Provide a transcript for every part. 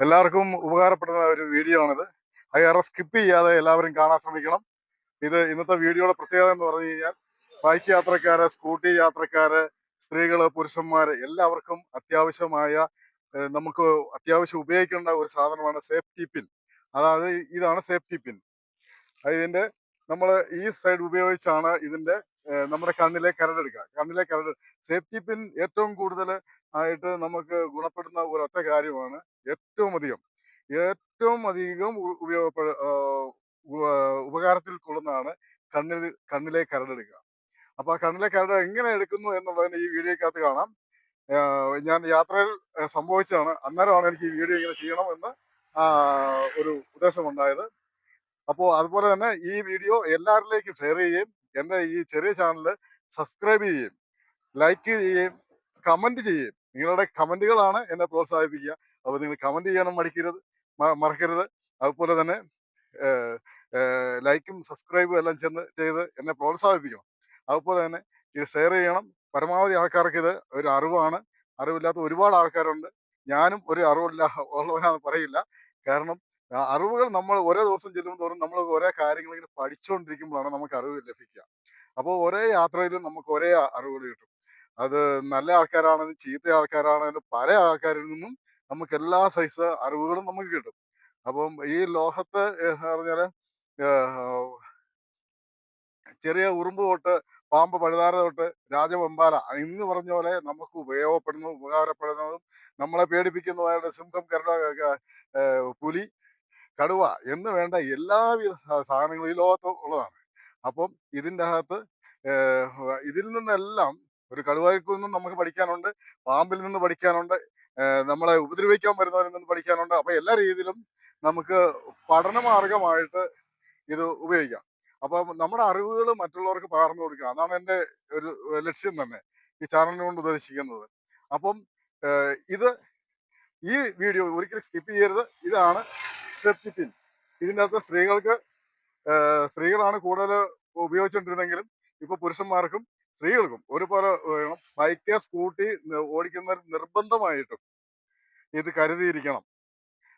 എല്ലാവർക്കും ഉപകാരപ്പെടുന്ന ഒരു വീഡിയോ ആണിത്. അത് ഏറെ സ്കിപ്പ് ചെയ്യാതെ എല്ലാവരും കാണാൻ ശ്രമിക്കണം. ഇത് ഇന്നത്തെ വീഡിയോയുടെ പ്രത്യേകത എന്ന് പറഞ്ഞു കഴിഞ്ഞാൽ ബൈക്ക് യാത്രക്കാര് സ്കൂട്ടി യാത്രക്കാര് സ്ത്രീകൾ പുരുഷന്മാര് എല്ലാവർക്കും അത്യാവശ്യമായ നമുക്ക് അത്യാവശ്യം ഉപയോഗിക്കേണ്ട ഒരു സാധനമാണ് സേഫ്റ്റി പിൻ അതായത് ഇതാണ് സേഫ്റ്റി പിൻ ഇതിന്റെ നമ്മൾ ഈ സൈഡ് ഉപയോഗിച്ചാണ് ഇതിന്റെ നമ്മുടെ കണ്ണിലെ കരടെടുക്കുക കണ്ണിലെ കരട് സേഫ്റ്റി പിൻ ഏറ്റവും കൂടുതൽ ആയിട്ട് നമുക്ക് ഗുണപ്പെടുന്ന ഒരൊറ്റ കാര്യമാണ് ഏറ്റവും അധികം ഏറ്റവും അധികം ഉ- ഉപയോഗപ്പെ ആഹ് ഉ- ഉപകാരത്തിൽ കൊള്ളുന്നതാണ് കണ്ണിൽ കണ്ണിലെ കരടെടുക്കുക. അപ്പൊ ആ കണ്ണിലെ കരട് എങ്ങനെ എടുക്കുന്നു എന്നുള്ളതിന് ഈ വീഡിയോക്കകത്ത് കാണാം. ഞാൻ യാത്രയിൽ സംഭവിച്ചതാണ്. അന്നേരമാണ് എനിക്ക് ഈ വീഡിയോ ഇങ്ങനെ ചെയ്യണം എന്ന് ഒരു ഉദ്ദേശമുണ്ടായത്. അപ്പോൾ അതുപോലെ തന്നെ ഈ വീഡിയോ എല്ലാവരിലേക്കും ഷെയർ ചെയ്യുകയും എന്റെ ഈ ചെറിയ ചാനൽ സബ്സ്ക്രൈബ് ചെയ്യുകയും ലൈക്ക് ചെയ്യുകയും കമന്റ് ചെയ്യുകയും നിങ്ങളുടെ കമന്റുകളാണ് എന്നെ പ്രോത്സാഹിപ്പിക്കുക. അപ്പോൾ നിങ്ങൾ കമന്റ് ചെയ്യാനും മടിക്കരുത് മറക്കരുത്. അതുപോലെ തന്നെ ലൈക്കും സബ്സ്ക്രൈബും എല്ലാം ചെന്ന് ചെയ്ത് എന്നെ പ്രോത്സാഹിപ്പിക്കണം. അതുപോലെ തന്നെ ഇത് ഷെയർ ചെയ്യണം. പരമാവധി ആൾക്കാർക്ക് ഇത് ഒരു അറിവാണ്. അറിവില്ലാത്ത ഒരുപാട് ആൾക്കാരുണ്ട്. ഞാനും ഒരു അറിവില്ല ഉള്ളവനാന്ന് പറയില്ല. കാരണം അറിവുകൾ നമ്മൾ ഓരോ ദിവസം ചെല്ലുമ്പോൾ തോറും നമ്മൾ ഓരോ കാര്യങ്ങൾ ഇങ്ങനെ പഠിച്ചുകൊണ്ടിരിക്കുമ്പോഴാണ് നമുക്ക് അറിവ് ലഭിക്കുക. അപ്പോൾ ഒരേ യാത്രയിലും നമുക്ക് ഒരേ അറിവുകൾ കിട്ടും. അത് നല്ല ആൾക്കാരാണെങ്കിലും ചീത്ത ആൾക്കാരാണെങ്കിലും പല ആൾക്കാരിൽ നിന്നും നമുക്ക് എല്ലാ സൈസ് അറിവുകളും നമുക്ക് കിട്ടും. അപ്പം ഈ ലോഹത്ത് പറഞ്ഞാൽ ചെറിയ ഉറുമ്പ് തൊട്ട് പാമ്പ് പഴുതാര തൊട്ട് രാജവെമ്പാല ഇന്ന് പറഞ്ഞ പോലെ നമുക്ക് ഉപയോഗപ്പെടുന്നതും ഉപകാരപ്പെടുന്നതും നമ്മളെ പേടിപ്പിക്കുന്നതായിട്ട് സിംഹം കരട പുലി കടുവ എന്ന് വേണ്ട എല്ലാവിധ സാധനങ്ങളും ഈ ലോകത്ത് ഉള്ളതാണ്. അപ്പം ഇതിന്റെ അകത്ത് ഇതിൽ നിന്നെല്ലാം ഒരു കടുവയിൽ നിന്നും നമുക്ക് പഠിക്കാനുണ്ട് പാമ്പിൽ നിന്ന് പഠിക്കാനുണ്ട് നമ്മളെ ഉപദ്രവിക്കാൻ വരുന്നവരിൽ നിന്ന് പഠിക്കാനുണ്ട്. അപ്പൊ എല്ലാ രീതിയിലും നമുക്ക് പഠനമാർഗമായിട്ട് ഇത് ഉപയോഗിക്കാം. അപ്പൊ നമ്മുടെ അറിവുകൾ മറ്റുള്ളവർക്ക് പകർന്നു കൊടുക്കുക അതാണ് എന്റെ ഒരു ലക്ഷ്യം തന്നെ ഈ ചാനലിനെ കൊണ്ട് ഉദ്ദേശിക്കുന്നത്. അപ്പം ഇത് ഈ വീഡിയോ ഒരിക്കലും സ്കിപ്പ് ചെയ്യരുത്. ഇതാണ് സേഫ്റ്റി ഇതിന്റെ അകത്ത് സ്ത്രീകൾക്ക് സ്ത്രീകളാണ് കൂടുതൽ ഉപയോഗിച്ചുകൊണ്ടിരുന്നെങ്കിലും ഇപ്പൊ പുരുഷന്മാർക്കും സ്ത്രീകൾക്കും ഒരുപോലെ ബൈക്ക് സ്കൂട്ടി ഓടിക്കുന്നവർ നിർബന്ധമായിട്ടും ഇത് കരുതിയിരിക്കണം.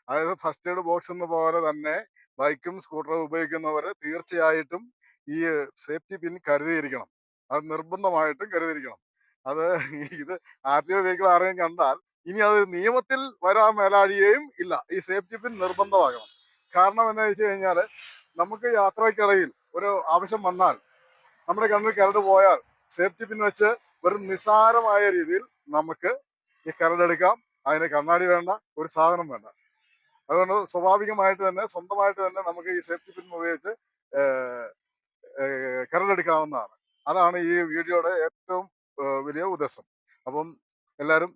അതായത് ഫസ്റ്റ് എയ്ഡ് ബോക്സ് എന്ന പോലെ തന്നെ ബൈക്കും സ്കൂട്ടറും ഉപയോഗിക്കുന്നവർ തീർച്ചയായിട്ടും ഈ സേഫ്റ്റി പിൻ കരുതിയിരിക്കണം. അത് നിർബന്ധമായിട്ടും കരുതിയിരിക്കണം. അത് ഇത് ആർ ടി ഒ വെഹിക്കിൾ ആരെയും കണ്ടാൽ ഇനി അത് നിയമത്തിൽ വരാൻ മേലാഴികയും ഇല്ല. ഈ സേഫ്റ്റി പിൻ നിർബന്ധമാകണം. കാരണം എന്താ വെച്ച് കഴിഞ്ഞാൽ നമുക്ക് യാത്രക്കിടയിൽ ഒരു ആവശ്യം വന്നാൽ നമ്മുടെ കണ്ണിൽ കരട് പോയാൽ സേഫ്റ്റി പിൻ വെച്ച് വെറും നിസ്സാരമായ രീതിയിൽ നമുക്ക് ഈ കരടെടുക്കാം അതിന് കണ്ണാടി വേണ്ട ഒരു സാധനം വേണ്ട. അതുകൊണ്ട് സ്വാഭാവികമായിട്ട് തന്നെ സ്വന്തമായിട്ട് തന്നെ നമുക്ക് ഈ സേഫ്റ്റി പിൻ ഉപയോഗിച്ച് കരടെടുക്കാവുന്നതാണ് അതാണ് ഈ വീഡിയോയുടെ ഏറ്റവും വലിയ ഉദ്ദേശം. അപ്പം എല്ലാവരും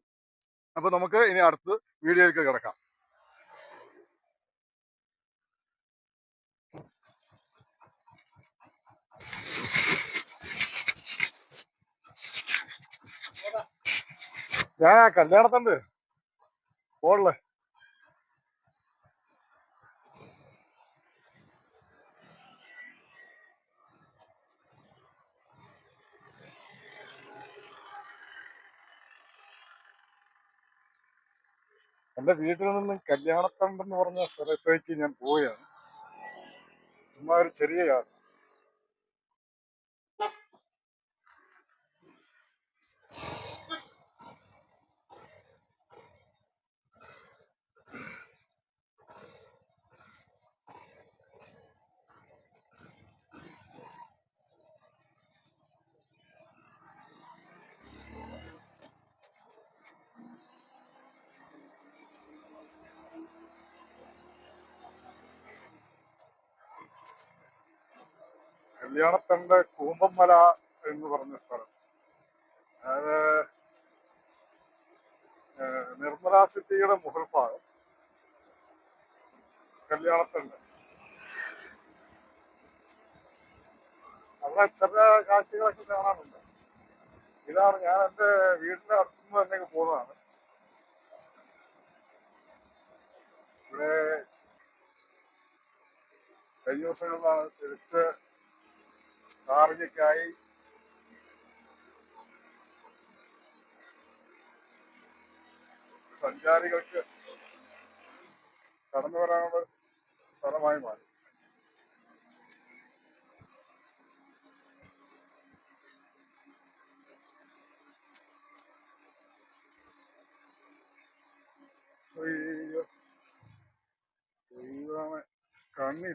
അപ്പം നമുക്ക് ഇനി അടുത്ത് വീഡിയോയിലേക്ക് കിടക്കാം. ഞാൻ കല്യാണത്തണ്ട്. പോളെ എന്റെ വീട്ടിൽ നിന്നും കല്യാണത്തണ്ടെന്ന് പറഞ്ഞ സ്ഥലത്തേക്ക് ഞാൻ പോവുകയാണ്. ചുമ്മാ ഒരു ചെറിയ യാത്ര. കല്യാണത്തണ്ട് കൂമ്പമ്മല എന്ന് പറഞ്ഞ സ്ഥലം. അത് ഏഹ്, നിർമ്മല സിറ്റിയുടെ മുകൾഭാഗം കല്യാണത്തണ്ട്. അവിടെ ചെറിയ കാഴ്ചകളൊക്കെ കാണാറുണ്ട്. ഇതാണ് ഞാൻ എന്റെ വീടിന്റെ അടുത്തുനിന്ന് തന്നെ പോകുന്നതാണ്. ഇവിടെ കഴിഞ്ഞ ദിവസങ്ങളിലാണ് തിരിച്ച് കാർജിക്കായി സഞ്ചാരികൾക്ക് കടന്നു വരാനുള്ള സ്ഥലമായി മാറി.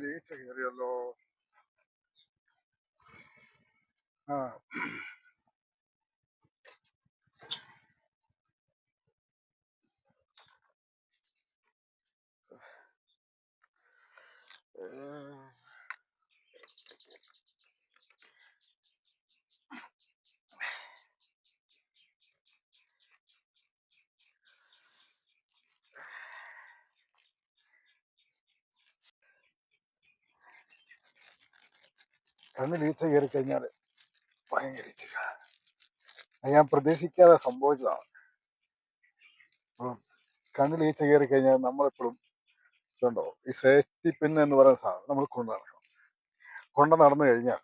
ഈച്ച കയറിയല്ലോ. ആ. കണ്ണിൽ ഈച്ച കയറി കഴിഞ്ഞാൽ അത് ഞാൻ പ്രതീക്ഷിക്കാതെ സംഭവിച്ചതാണ്. അപ്പം കണ്ണിൽ ഈച്ച കയറി കഴിഞ്ഞാൽ നമ്മളെപ്പോഴും ഇതുണ്ടോ? ഈ സേഫ്റ്റി പിൻ എന്ന് പറയുന്ന സാധനം നമ്മൾ കൊണ്ടു നടക്കണം. കൊണ്ട് നടന്നു കഴിഞ്ഞാൽ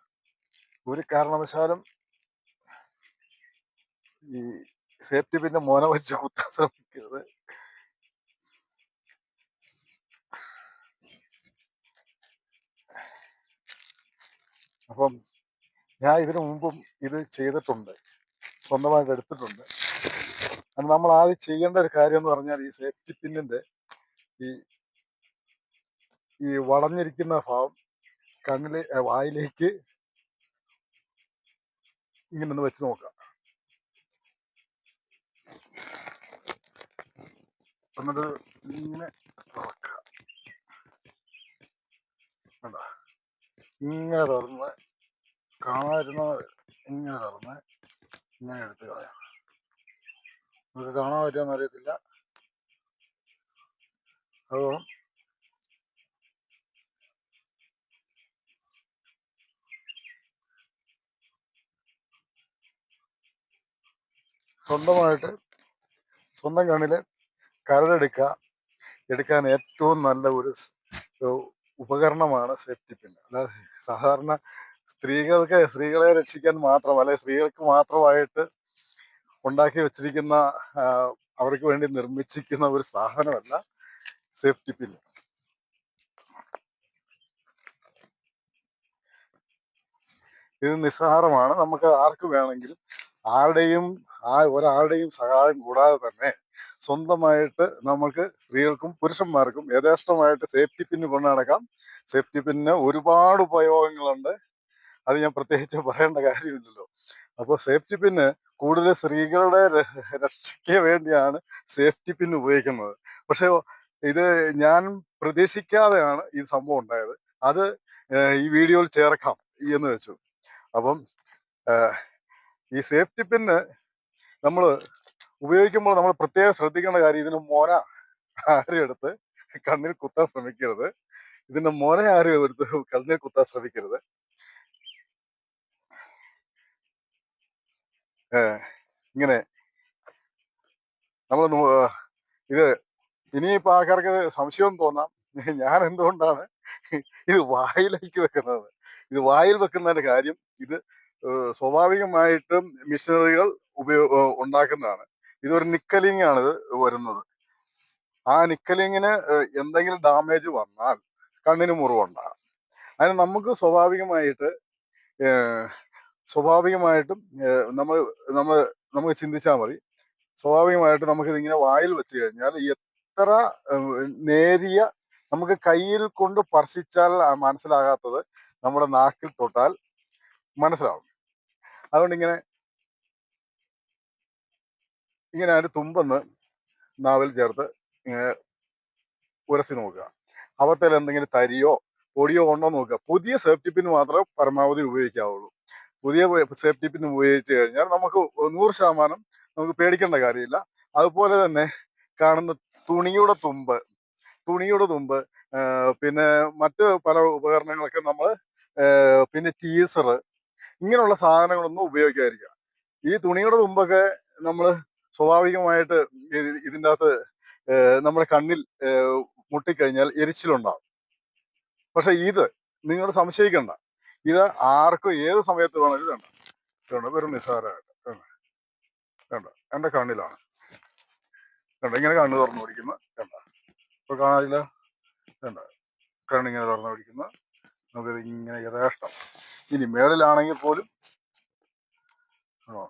ഒരു കാരണവശാലും ഈ സേഫ്റ്റി പിന്നെ മോന വെച്ച് കുത്താൻ ശ്രമിക്കരുത്. അപ്പം ഞാൻ ഇതിനു മുമ്പും ഇത് ചെയ്തിട്ടുണ്ട്. സ്വന്തമായിട്ട് എടുത്തിട്ടുണ്ട്. അത് നമ്മൾ ആദ്യം ചെയ്യേണ്ട ഒരു കാര്യം എന്ന് പറഞ്ഞാൽ ഈ സേഫ്റ്റി പിന്നിന്റെ ഈ ഈ വളഞ്ഞിരിക്കുന്ന ഭാവം കണ്ണിലെ വായിലേക്ക് ഇങ്ങനെ ഒന്ന് വെച്ച് നോക്കാം എന്നിട്ട് ഇങ്ങനെ തുറക്കുക. കണ്ടോ? ഇങ്ങനെ തുറന്ന് കാണാതിരുന്ന ഇങ്ങനെ തുറന്ന് ഇങ്ങനെ എടുത്ത് കളയാം. നമുക്ക് കാണാൻ പറ്റുമെന്ന് അറിയത്തില്ല. അതോ? സ്വന്തമായിട്ട് സ്വന്തം കണ്ണിൽ കരടെടുക്കുക എടുക്കാൻ ഏറ്റവും നല്ല ഒരു ഉപകരണമാണ് സേഫ്റ്റി പിൻ. അല്ലാതെ സാധാരണ സ്ത്രീകൾക്ക് സ്ത്രീകളെ രക്ഷിക്കാൻ മാത്രം അല്ലെ സ്ത്രീകൾക്ക് മാത്രമായിട്ട് ഉണ്ടാക്കി വെച്ചിരിക്കുന്ന അവർക്ക് വേണ്ടി നിർമ്മിച്ചിരിക്കുന്ന ഒരു സാധനമല്ല സേഫ്റ്റി പിൻ. ഇത് നിസ്സാരമാണ്. നമുക്ക് ആർക്ക് വേണമെങ്കിലും ആരുടെയും ആ ഒരാളുടെയും സഹായം കൂടാതെ തന്നെ സ്വന്തമായിട്ട് നമുക്ക് സ്ത്രീകൾക്കും പുരുഷന്മാർക്കും യഥേഷ്ടമായിട്ട് സേഫ്റ്റി പിന്ന് കൊണ്ടു നടക്കാം. സേഫ്റ്റി പിന്നിന് ഒരുപാട് ഉപയോഗങ്ങളുണ്ട്. അത് ഞാൻ പ്രത്യേകിച്ച് പറയേണ്ട കാര്യമില്ലല്ലോ. അപ്പോൾ സേഫ്റ്റി പിന്ന് കൂടുതൽ സ്ത്രീകളുടെ രക്ഷയ്ക്ക് വേണ്ടിയാണ് സേഫ്റ്റി പിൻ ഉപയോഗിക്കുന്നത്. പക്ഷേ ഇത് ഞാൻ പ്രതീക്ഷിക്കാതെയാണ് ഈ സംഭവം ഉണ്ടായത്. അത് ഈ വീഡിയോയിൽ ചേർക്കാം എന്ന് വെച്ചു. അപ്പം ഈ സേഫ്റ്റി പിന്ന് നമ്മൾ ഉപയോഗിക്കുമ്പോൾ നമ്മൾ പ്രത്യേകം ശ്രദ്ധിക്കേണ്ട കാര്യം ഇതിന് മോന ആരും എടുത്ത് കണ്ണിൽ കുത്താൻ ശ്രമിക്കരുത്. ഇതിന്റെ മോന ആരും എടുത്ത് കണ്ണിൽ കുത്താൻ ശ്രമിക്കരുത്. ഇങ്ങനെ. നമ്മൾ ഇത് ഇനിയിപ്പോൾ ആൾക്കാർക്ക് സംശയം തോന്നാം. ഞാൻ എന്തുകൊണ്ടാണ് ഇത് വായിലേക്ക് വെക്കുന്നത്? ഇത് വായിൽ വെക്കുന്നതിന്റെ കാര്യം ഇത് സ്വാഭാവികമായിട്ടും മിഷനറികൾ ഉപയോഗ ഉണ്ടാക്കുന്നതാണ്. ഇതൊരു നിക്കലിംഗ് ആണ് ഇത് വരുന്നത്. ആ നിക്കലിങ്ങിന് എന്തെങ്കിലും ഡാമേജ് വന്നാൽ കണ്ണിന് മുറിവുണ്ടാകും. അതിന് നമുക്ക് സ്വാഭാവികമായിട്ട് സ്വാഭാവികമായിട്ടും നമ്മൾ നമ്മൾ നമുക്ക് ചിന്തിച്ചാൽ മതി. സ്വാഭാവികമായിട്ട് നമുക്ക് ഇതിങ്ങനെ വായിൽ വെച്ച് കഴിഞ്ഞാൽ എത്ര നേരിയ നമുക്ക് കയ്യിൽ കൊണ്ട് സ്പർശിച്ചാൽ മനസ്സിലാകാത്തത് നമ്മുടെ നാക്കിൽ തൊട്ടാൽ മനസ്സിലാവും. അതുകൊണ്ട് ഇങ്ങനെ ഇങ്ങനെ അതിന്റെ തുമ്പെന്ന് നാവിൽ ചേർത്ത് ഇങ്ങനെ ഉരസി നോക്കുക. അവത്തേൽ എന്തെങ്കിലും തരിയോ പൊടിയോ ഉണ്ടോ നോക്കുക. പുതിയ സേഫ്റ്റി പിൻ മാത്രമേ പരമാവധി ഉപയോഗിക്കാവുള്ളൂ. പുതിയ സേഫ്റ്റി പിൻ ഉപയോഗിച്ച് കഴിഞ്ഞാൽ നമുക്ക് നൂറ് ശതമാനം നമുക്ക് പേടിക്കേണ്ട കാര്യമില്ല. അതുപോലെ തന്നെ കാണുന്ന തുണിയുടെ തുമ്പ് തുണിയുടെ തുമ്പ് പിന്നെ മറ്റ് പല ഉപകരണങ്ങളൊക്കെ നമ്മൾ പിന്നെ ടീസർ ഇങ്ങനെയുള്ള സാധനങ്ങളൊന്നും ഉപയോഗിക്കാതിരിക്കുക. ഈ തുണിയുടെ തുമ്പൊക്കെ നമ്മൾ സ്വാഭാവികമായിട്ട് ഇത് ഇതിന്റെ അകത്ത് നമ്മുടെ കണ്ണിൽ മുട്ടിക്കഴിഞ്ഞാൽ എരിച്ചിലുണ്ടാവും. പക്ഷെ ഇത് നിങ്ങൾ സംശയിക്കണ്ട. ഇത് ആർക്കും ഏത് സമയത്ത് വേണമെങ്കിലും വേണ്ട വേണ്ട വെറും നിസ്സാരമായിട്ട്. വേണ്ട എന്റെ കണ്ണിലാണ്. വേണ്ട ഇങ്ങനെ കണ്ണ് തുറന്നു പിടിക്കുന്ന. വേണ്ട ഇപ്പൊ കാണാനില്ല? കണ്ടോ കണ്ണിങ്ങനെ തുറന്നു പിടിക്കുന്നു. നമുക്കിത് ഇങ്ങനെ യഥേഷ്ടം. ഇനി മേളിലാണെങ്കിൽ പോലും ആണോ?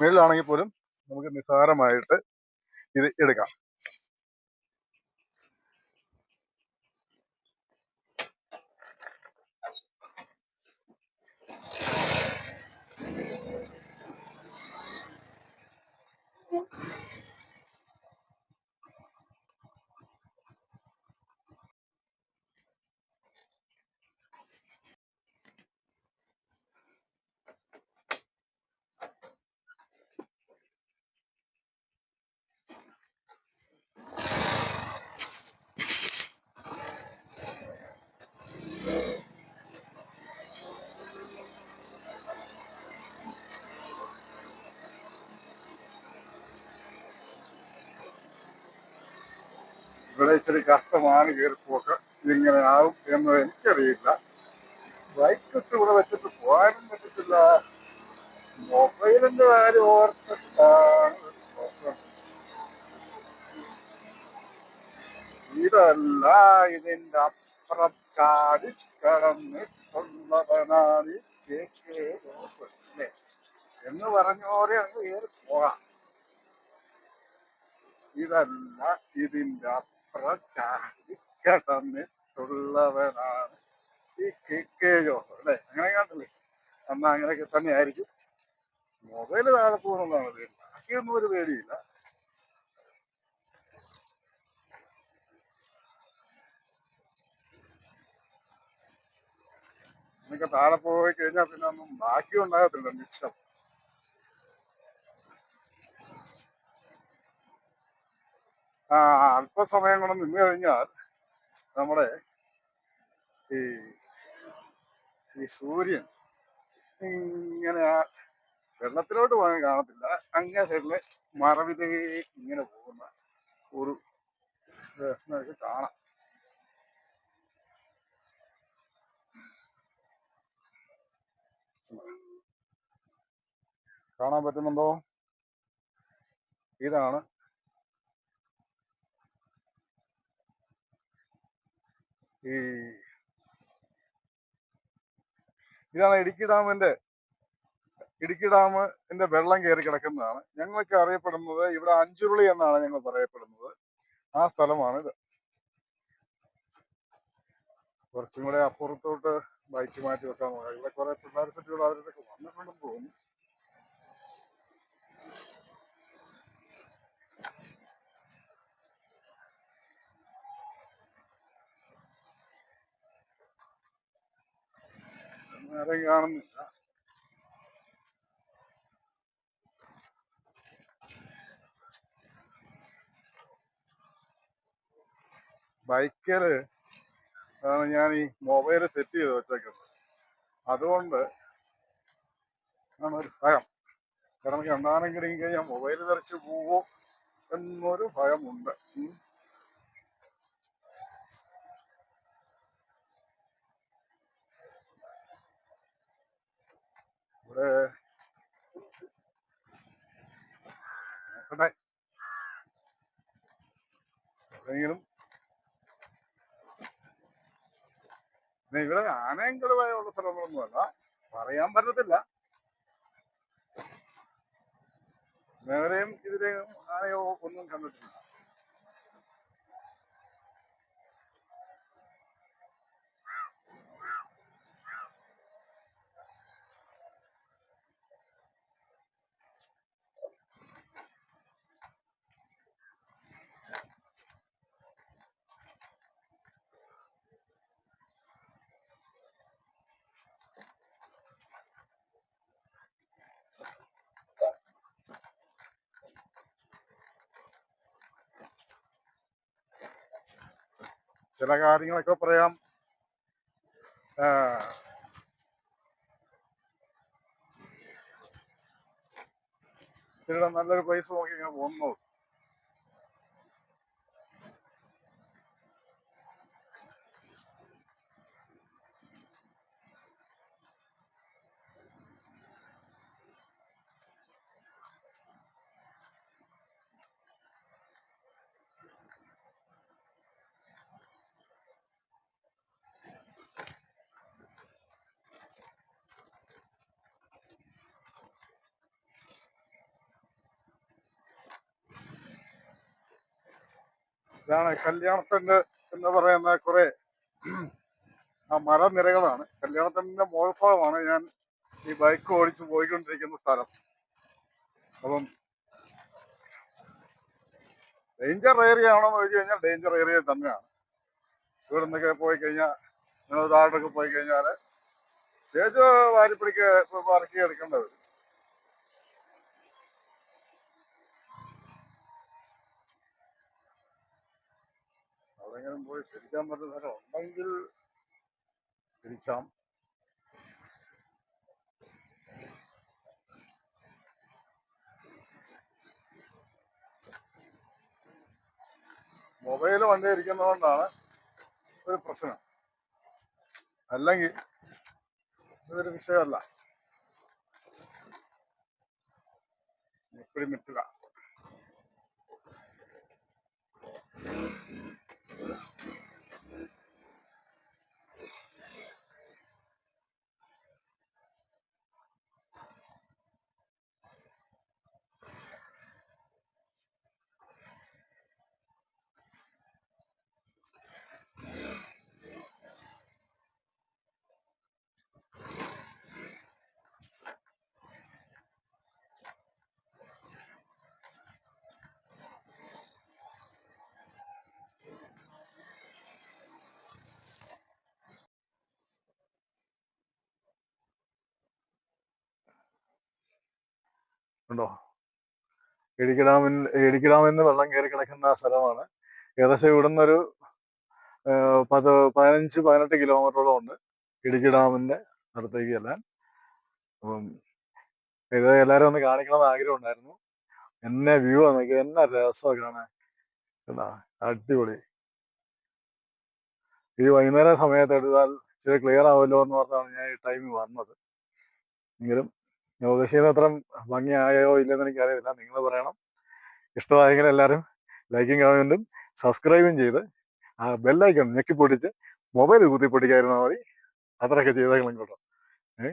മേളിലാണെങ്കിൽ പോലും നമുക്ക് നിസ്സാരമായിട്ട് ഇത് എടുക്കാം. ഇവിടെ ഇച്ചിരി കഷ്ടമാണ് കയറിപ്പോക്ക് ഇതിങ്ങനെ ആവും എന്ന് എനിക്കറിയില്ല. ബൈക്ക് ഇട്ട് ഇവിടെ വെച്ചിട്ട് പോകാനും പറ്റത്തില്ല. മൊബൈലിന്റെ കാര്യം ഓർത്തിട്ടാണ് ഇതല്ല ഇതിന്റെ അപ്പുറം ചാടി കടന്നിട്ടുള്ളവനാണ് എന്ന് പറഞ്ഞോരെ അങ്ങ് കയറി പോകാം. ഇതല്ല ഇതിന്റെ കടന്നിട്ടുള്ളവനാണ് ഈ കെ കെ ജോസ് അല്ലേ? അങ്ങനെ കണ്ടില്ലേ? എന്നാ അങ്ങനെയൊക്കെ തന്നെ ആയിരിക്കും മൊബൈൽ താഴെ പോകുന്നതാണ് ബാക്കിയൊന്നും ഒരു പേടിയില്ല. എന്നൊക്കെ താഴെ പോയി കഴിഞ്ഞാൽ പിന്നെ ഒന്നും ബാക്കി ഉണ്ടാകത്തില്ല മിച്ചം. അല്പസമയം കൊണ്ട് നിന്ന് കഴിഞ്ഞാൽ നമ്മുടെ ഈ ഈ സൂര്യൻ ഇങ്ങനെ വെള്ളത്തിലോട്ട് പോകാൻ കാണത്തില്ല. അങ്ങേ സൈഡിൽ മറവിലേക്ക് ഇങ്ങനെ പോകുന്ന ഒരു രസമൊക്കെ കാണാം. കാണാൻ പറ്റുന്നുണ്ടോ? ഇതാണ് ഇതാണ് ഇടുക്കി ഡാമിന്റെ ഇടുക്കി ഡാമിന്റെ വെള്ളം കയറി കിടക്കുന്നതാണ്. ഞങ്ങൾക്ക് അറിയപ്പെടുന്നത് ഇവിടെ അഞ്ചുരുളി എന്നാണ് ഞങ്ങൾ പറയപ്പെടുന്നത്. ആ സ്ഥലമാണ് ഇത് കുറച്ചും കൂടെ അപ്പുറത്തോട്ട് ബൈക്ക് മാറ്റി വെക്കാൻ നോക്കാം ഇവിടെ കുറെ പിള്ളേർ സെറ്റുകൾ അവരൊക്കെ വന്നിട്ടുണ്ടെന്ന് തോന്നുന്നു. ആരെയും കാണുന്നില്ല. ബൈക്കിൽ ആണ് ഞാൻ ഈ മൊബൈൽ സെറ്റ് ചെയ്ത് വെച്ചേക്കുന്നത്. അതുകൊണ്ട് ഒരു ഭയം. കാരണം എന്താണെങ്കിലും കിടങ്ങി കഴിഞ്ഞാൽ മൊബൈൽ തെറിച്ച് പോവോ എന്നൊരു ഭയമുണ്ട് ഉം. ഇവിടെ നോക്കട്ടെ എവിടെയെങ്കിലും പിന്നെ ഇവിടെ ആനയും കടുവയുള്ള സ്ഥലങ്ങളൊന്നുമല്ല പറയാൻ പറ്റത്തില്ല. നേരെയും ഇതിലെയും ആനയോ ഒന്നും കണ്ടിട്ടില്ല. ചില കാര്യങ്ങളൊക്കെ പറയാം. ചില നല്ലൊരു പൈസ നോക്കി ഇങ്ങനെ പോകുന്നു ഇതാണ് കല്യാണത്തിന്റെ എന്ന് പറയുന്ന കുറെ ആ മരനിരകളാണ്. കല്യാണത്തിന്റെ മോൾഭാഗമാണ് ഞാൻ ഈ ബൈക്ക് ഓടിച്ച് പോയിക്കൊണ്ടിരിക്കുന്ന സ്ഥലം. അപ്പം ഡേഞ്ചർ ഏരിയ ആണോ എന്ന് ചോദിച്ചു കഴിഞ്ഞാൽ ഡേഞ്ചർ ഏരിയ തന്നെയാണ്. ഇവിടെ നിന്നൊക്കെ പോയി കഴിഞ്ഞാൽ നിങ്ങൾ താഴോട്ടൊക്കെ പോയി കഴിഞ്ഞാൽ സ്റ്റേജ് വാരിപ്പിടിക്ക് പറക്കി എടുക്കേണ്ടത് അവിടെങ്കിലും പോയി തിരിക്കാൻ പറ്റുന്ന സ്ഥലം ഉണ്ടെങ്കിൽ തിരിച്ചാം. മൊബൈൽ വണ്ടി ഇരിക്കുന്നതുകൊണ്ടാണ് ഒരു പ്രശ്നം. അല്ലെങ്കിൽ ഇതൊരു വിഷയമല്ല. എപ്പോഴും നിൽക്കുക ഉണ്ടോ? ഇടുക്കി ഡാമിൽ ഇടുക്കി ഡാമിൽ നിന്ന് വെള്ളം കയറി കിടക്കുന്ന സ്ഥലമാണ്. ഏകദേശം ഇവിടുന്ന് ഒരു പത്ത് പതിനഞ്ച് പതിനെട്ട് കിലോമീറ്ററോളം ഉണ്ട് ഇടുക്കി ഡാമിന്റെ അടുത്തേക്ക് ചെല്ലാൻ. അപ്പം ഇത് എല്ലാവരും ഒന്ന് കാണിക്കണമെന്ന് ആഗ്രഹം ഉണ്ടായിരുന്നു. എന്നെ വ്യൂ നോക്കി എന്നാ രസമൊക്കെ കാണാൻ. അടിപൊളി. ഈ വൈകുന്നേരം സമയത്ത് എടുത്താൽ ഇച്ചിരി ക്ലിയർ ആവുമല്ലോ എന്ന് പറഞ്ഞാണ് ഞാൻ ഈ ടൈമിൽ വന്നത്. എങ്കിലും ഉദ്ദേശിക്കുന്ന അത്ര ഭംഗിയായോ ഇല്ലെന്ന് എനിക്കറിയില്ല. നിങ്ങൾ പറയണം. ഇഷ്ടമായെങ്കിൽ എല്ലാവരും ലൈക്കും കമന്റും സബ്സ്ക്രൈബും ചെയ്ത് ആ ബെല്ലൈക്കൺ ഞെക്കി പൊട്ടിച്ച് മൊബൈൽ കുത്തി പൊട്ടിക്കായിരുന്നാൽ മതി. അത്രയൊക്കെ ചെയ്തേക്കണം കേട്ടോ. ഏ?